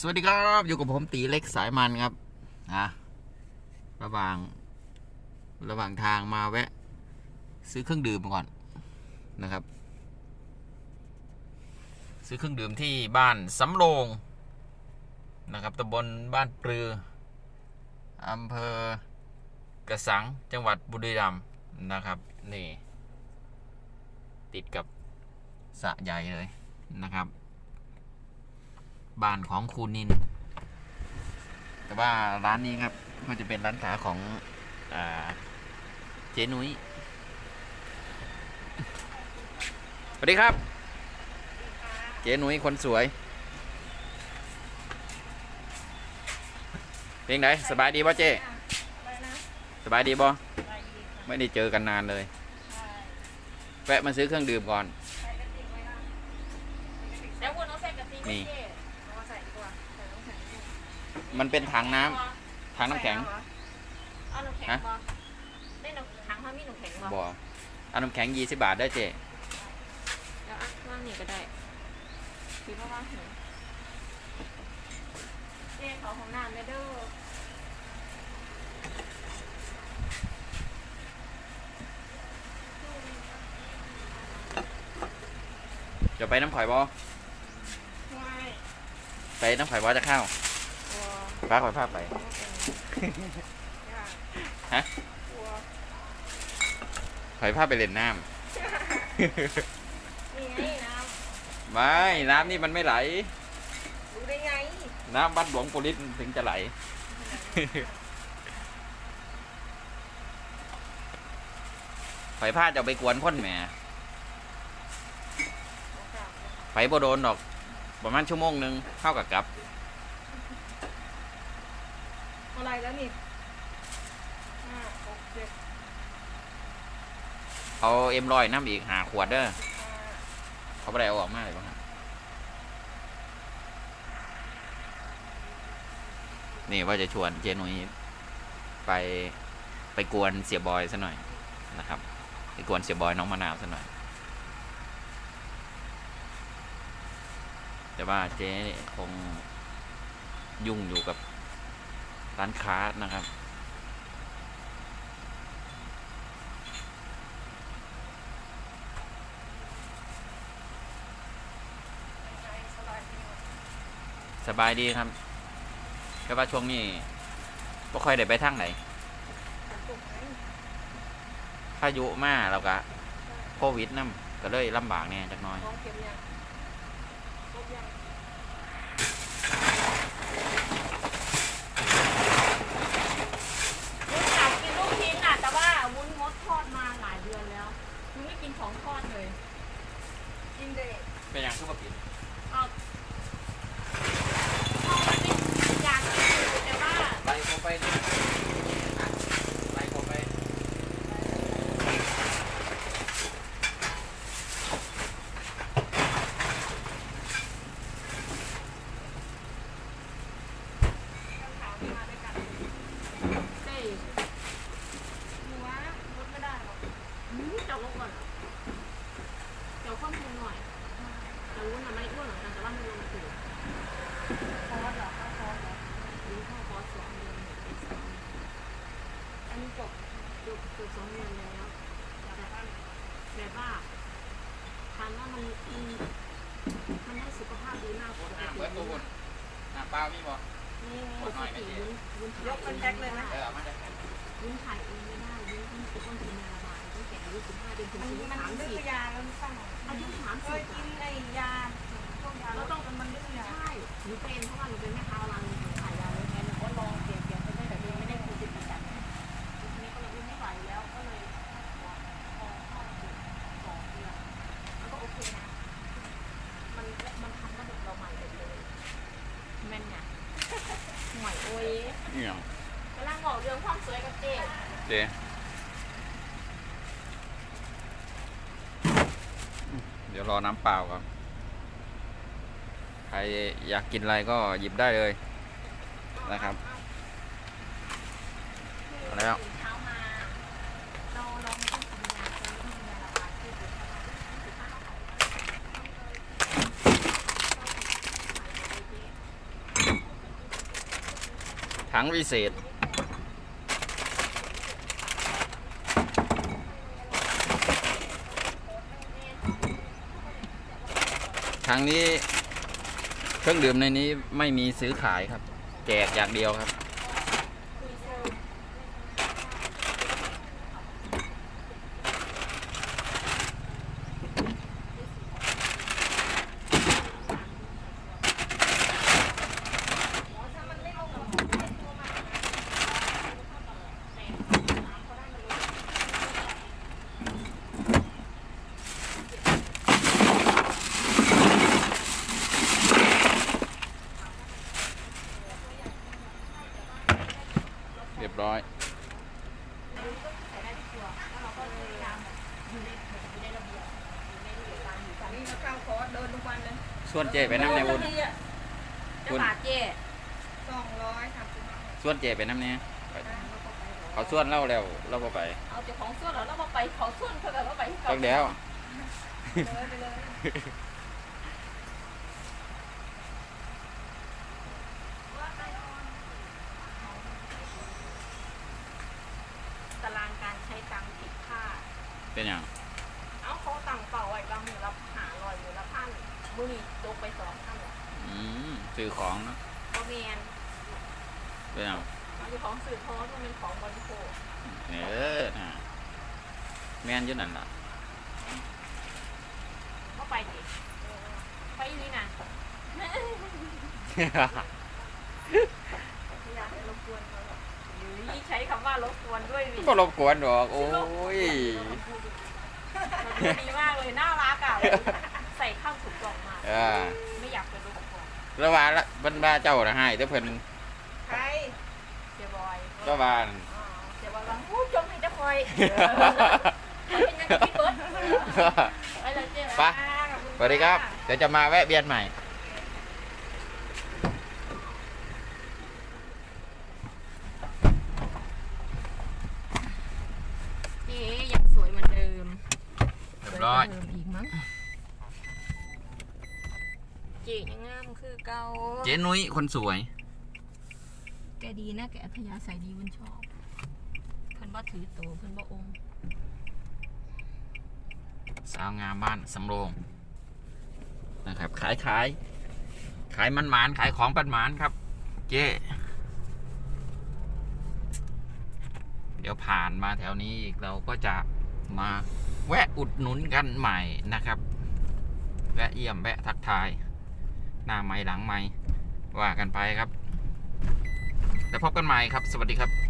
สวัสดีครับอยู่กับผมตีเล็กสายมันครับอะระหว่าง ระหว่างทางมาแวะ ซื้อเครื่องดื่มก่อนนะครับ ซื้อเครื่องดื่มที่บ้านสำโรงนะครับตำบลบ้านปรืออำเภอกระสังจังหวัดบุรีรัมย์นะครับนี่ติดกับสะใหญ่เลยนะครับ บ้านของครูนิน แต่ว่าร้านนี้ครับมันจะเป็นร้านค้าของอาเจนุ้ยสวัสดีครับ เจนุ้ยคนสวย เพลงไหนสบายดีป่ะเจสบายดีป่ะไม่ได้เจอกันนานเลย แวะมาซื้อเครื่องดื่มก่อนแล้ววน มันเป็นถังน้ำถังน้ำแข็ง เอาน้ำแข็งฮะ บ่ได้น้ำถังเขามีน้ำแข็งบ่บ่เอาน้ำแข็งยี่สิบบาทได้เจเดี๋ยวอะว่างนี่ก็ได้คิดว่าว่างหิวเจ๊ขอของน้ำเลยเด้อจะไปน้ำข่อยบ่ไม่ไปน้ำข่อยบ่จะเข้าตัว ฟ้าข่อยพาไปฮะตัวข่อยพาไปเล่นน้นี่ไงน้ำไม่น้ำนี่มันไม่ไหลำรู้ได้ไงน้ำวัดหลวงปุริสถึงจะไหลข่อยพาจะเอาไปกวนคนแหมไฟบ่โดนดอก ประมาณชั่วโมงหนึ่งเข้ากับกลับ อะไรแล้วนี่ห้าหกเจ็ดเอาเอ็มรอยน้ำอีกหาขวดเด้อห้าเขาไม่ได้เอาออกมาเลยบ้างนี่ว่าจะชวนเจนุ้ยไปไปกวนเสียบอยซะหน่อยนะครับไปกวนเสียบอยน้องมะนาวซะหน่อย แต่ว่าเจ๊คงยุ่งอยู่กับ ร้านค้านะครับ สบายดีครับแค่ว่าช่วงนี้ไม่ค่อยได้ไปทางไหนพายุมาแล้วก็โควิดนำก็เลยลำบากแน่จักหน้อยองเข็มยังครบยังวุ้นอยากกินลูกชิ้นอะ แต่ว่าวุ้นงดทอดมาหลายเดือนแล้ววุ้นไม่กินของทอดเลย กินเด็ก เป็นอย่างทุกปกิน เอาทอดไม่อยากกินอยู่แต่ว่า ไล่เข้าไปนี่ไล่เข้าไป ต้องถามมาด้วยกันเจ๊หนูว่ารถไม่ได้หรอกอืมจอดรถก่อนเดี๋ยวข้อมูลหน่อยแต่วุ้นอะไม่อ้วนเหมือนกันแต่ว่ามันลงตัวคอร์สเหรอเข้าคอร์สเหรอวุ้นเข้าคอร์สสองเดือนหนึ่ง ปีสองอันนี้จบจบเกือบสองเดือนแล้วแต่ว่าแบบว่าทานว่ามันมันมันได้สุขภาพดีมากกว่าปกอะติเปิดตัวคนอะเปล่ามีบ่นี่ปกติวุ้นวุ้น ยกเป็นแพ็คเลยนะเออเอามาได้วุ้นถ่ายเองไม่ได้วุ้นต้องต้องกินยาระบายตั้งแต่อายุสิบห้าจนถึงมันอายุสามสิบยาแล้วสั่งอายุสามเคสิยบกินไอ้ยาพวกยาเราแล้วต้ต้อองมันดื้อยาใช่หนูเป็นเพราะว่าหนูเป็นแม่ค้าร้านหนูขายยาเลยไงหนูก็ลองเปลี่ยนเปลี่ยนไปได้แต่ยังไม่ได้คุยเป็นประจำทีนี้ก็เลยไม่ไหวแล้วก็เลยพอพอเข้าถึงสองเดือนมันก็โอเคนะ มันมันทำระบบเราใหม่หมดเลยแม่นไง หวยโอ้ยนี่หยังกำลังบอกเรื่องความสวยกับเจ๊เดี๋ยวเดี๋ยวรอน้ำเปล่าก่อนใครอยากกินอะไรก็หยิบได้เลยนะครับเอาแล้ว ตื่นเช้ามาเราเราไม่ต้องทำยาเราไม่ต้องทำยาระบายที่เดือดขนาดนี้คือถ้าเราขายเราเลยต้องเลยต้องขายไปเจ๊ ถังวิเศษ ถังนี้เครื่องดื่มในนี้ไม่มีซื้อขายครับ แจกอย่างเดียวครับ เรียบร้อย นี่เราเข้าคอร์สเดินทุกวันเลยส่วนเจไปน้ำในวุนจะบาดเจ๊สองร้อยสามสิบบาทส่วนเจไปน้ำเนี่ยเขาส่วนเล่าแล้วเราก็ไปเอาเจ้าของส่วนเหรอแล้วมาไปเขาส่วนเขาแบบว่าไปที่ตั้งแล้ว เลยไปเลยารางการใช้ตังค์ผิดพลาดเป็นอย่างเอาเขาตังเป่าไว้บางมือรับหาลอยมือละพันมือนี่ตกไปสองพันเลยอืมซื้อของเนอะเพราะแมนเป็นอย่างเอาเจ้าของสื่อโพสต์มันเป็นของบริโภคเออน่ะแม่นอยุ่นั่นล่ะก็ไปดิไปอีนี่นะอยากให้รบกวนเขาหรอกหรือ ใช้คำว่ารบกวนด้วยดิก็รบกวนดอกโอ้ยมันดูดีมากเลยน่ารักอะใส่ข้าวสุกกล่องมาเออไม่อยากจะรบกวนแล้วว่าละบรรดาเจ้าน่ะให้แต่เพิ่นใครเสียบอยก็ว่าอ๋อเสียบอยว่าโอ้ยจมให้จะคอยเป็นยังไงพี่เบิร์ดไปเลยเจ๊ไปสวัสดีครับ เดี๋ยวจะมาแวะเบียนใหม่ เจ๊ยังสวยเหมือนเดิม เรียบร้อยสวกว่าเดิมอีกมั้งเจ๊ยังงามคือเก่าเจ๊นุ้ยคนสวย แกดีนะแกอัธยาศัยดีมันชอบ เพิ่นบ่ถือโตเพิ่นบ่องค์สาวงามบ้านสำโรงนะครับขายขายขายมันหมานขายของปันหมานครับ เจ๊เดี๋ยวผ่านมาแถวนี้อีกเราก็จะมา แวะอุดหนุนกันใหม่นะครับ แวะเยี่ยมแวะทักทาย หน้าไม้หลังไม้ว่ากันไปครับ แล้วพบกันใหม่ครับ สวัสดีครับ